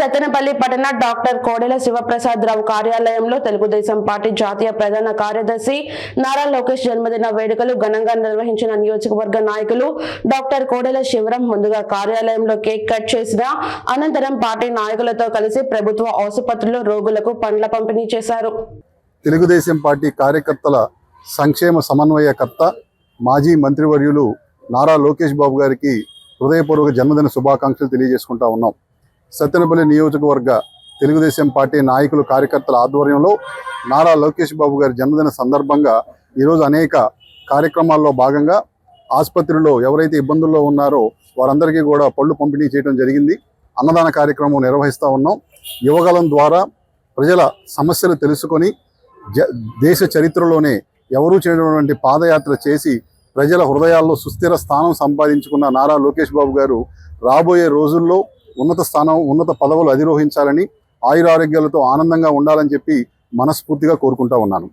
సత్తెనపల్లి పట్టణ డాక్టర్ కోడెల శివప్రసాద్ రావు కార్యాలయంలో తెలుగుదేశం పార్టీ జాతీయ ప్రధాన కార్యదర్శి నారా లోకేష్ జన్మదిన వేడుకలు ఘనంగా నిర్వహించిన నియోజకవర్గ నాయకులు డాక్టర్ కోడెల శివరాం ముందుగా కార్యాలయంలో కేక్ కట్ చేసిన అనంతరం పార్టీ నాయకులతో కలిసి ప్రభుత్వ ఆసుపత్రిలో రోగులకు పండ్ల పంపిణీ చేశారు. తెలుగుదేశం పార్టీ కార్యకర్తల సంక్షేమ సమన్వయకర్త మాజీ మంత్రివర్యులు నారా లోకేష్ బాబు గారికి హృదయపూర్వక జన్మదిన శుభాకాంక్షలు తెలియజేసుకుంటా ఉన్నాం. సత్తెనపల్లి నియోజకవర్గ తెలుగుదేశం పార్టీ నాయకులు కార్యకర్తల ఆధ్వర్యంలో నారా లోకేష్ బాబు గారి జన్మదిన సందర్భంగా ఈరోజు అనేక కార్యక్రమాల్లో భాగంగా ఆసుపత్రిలో ఎవరైతే ఇబ్బందుల్లో ఉన్నారో వారందరికీ కూడా పళ్ళు పంపిణీ చేయడం జరిగింది. అన్నదాన కార్యక్రమం నిర్వహిస్తూ ఉన్నాం. యువగలం ద్వారా ప్రజల సమస్యలు తెలుసుకొని జ దేశ చరిత్రలోనే ఎవరూ చేయనటువంటి పాదయాత్ర చేసి ప్రజల హృదయాల్లో సుస్థిర స్థానం సంపాదించుకున్న నారా లోకేష్ బాబు గారు రాబోయే రోజుల్లో ఉన్నత స్థానం ఉన్నత పదవులు అధిరోహించాలని ఆయురారోగ్యాలతో ఆనందంగా ఉండాలని చెప్పి మనస్ఫూర్తిగా కోరుకుంటా ఉన్నాను.